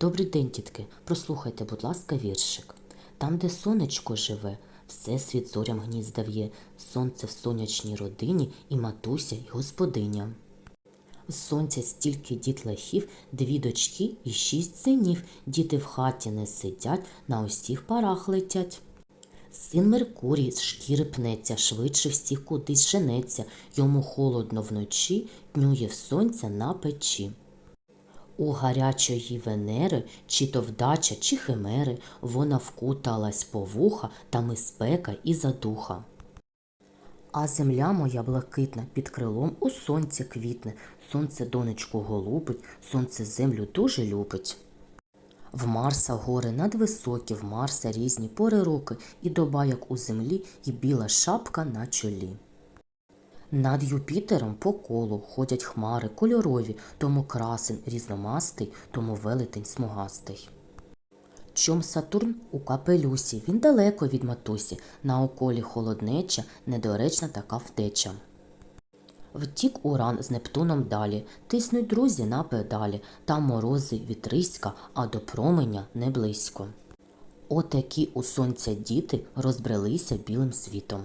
Добрий день, дітки. Прослухайте, будь ласка, віршик. Там, де сонечко живе, все світ зорям гнізда в'є, сонце в сонячній родині і матуся, й господиня. Сонця стільки дітлахів, дві дочки і шість синів. Діти в хаті не сидять, на усіх парах летять. Син Меркурій з шкіри пнеться, швидше всіх кудись женеться, йому холодно вночі, днює в сонця на печі. У гарячої Венери, чи то вдача, чи химери, вона вкуталась по вуха, там і спека, і задуха. А земля моя блакитна під крилом у сонці квітне, сонце донечку голубить, сонце землю дуже любить. В Марса гори надвисокі, в Марса різні пори роки, і доба, як у землі, і біла шапка на чолі. Над Юпітером по колу ходять хмари кольорові, тому красень різномастий, тому велетень смугастий. Чом Сатурн у капелюсі, він далеко від матусі, на околі холоднеча, недоречна така втеча. Втік Уран з Нептуном далі, тиснуть друзі на педалі, там морози вітриська, а до променя не близько. Отакі у сонця діти розбрелися білим світом.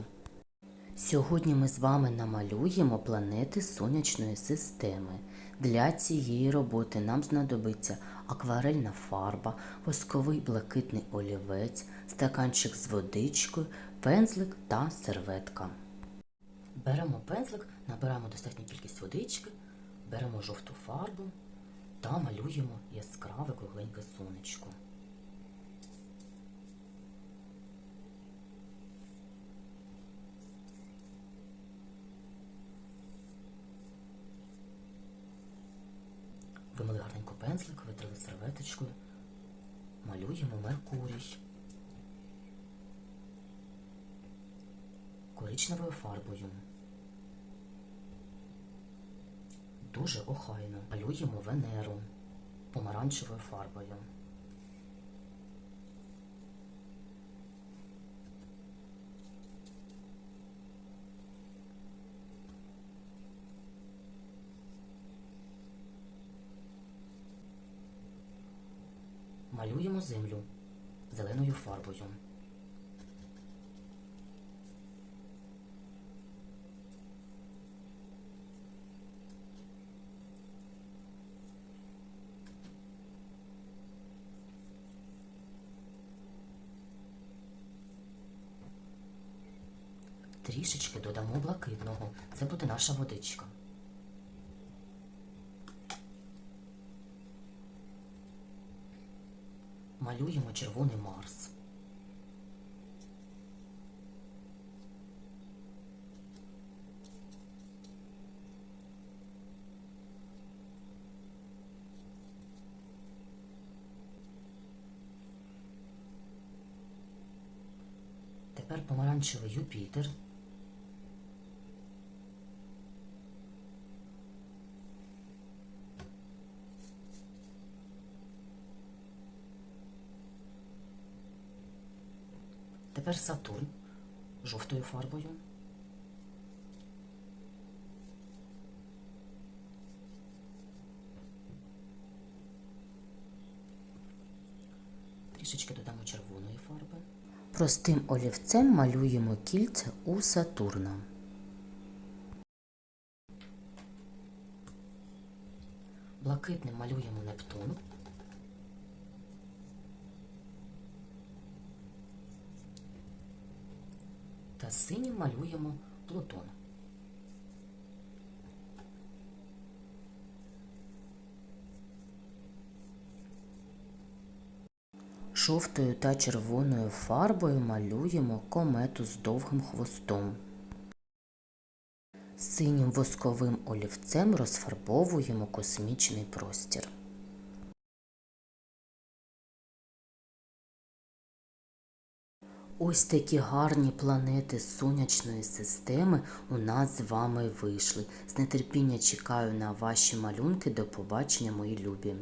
Сьогодні ми з вами намалюємо планети сонячної системи. Для цієї роботи нам знадобиться акварельна фарба, восковий блакитний олівець, стаканчик з водичкою, пензлик та серветка. Беремо пензлик, набираємо достатню кількість водички, беремо жовту фарбу та малюємо яскраве кругленьке сонечко. Вимили гарненько пензлик, витрили серветочкою, малюємо Меркурій. Коричневою фарбою. Дуже охайно. Малюємо Венеру помаранчевою фарбою. Малюємо землю зеленою фарбою. Трішечки додамо блакитного. Це буде наша водичка. Малюємо червоний Марс. Тепер помаранчевий Юпітер. Тепер Сатурн жовтою фарбою. Трішечки додамо червоної фарби. Простим олівцем малюємо кільце у Сатурна. Блакитним малюємо Нептун. Та синім малюємо Плутон. Жовтою та червоною фарбою малюємо комету з довгим хвостом. Синім восковим олівцем розфарбовуємо космічний простір. Ось такі гарні планети сонячної системи у нас з вами вийшли. З нетерпіння чекаю на ваші малюнки. До побачення, мої любі!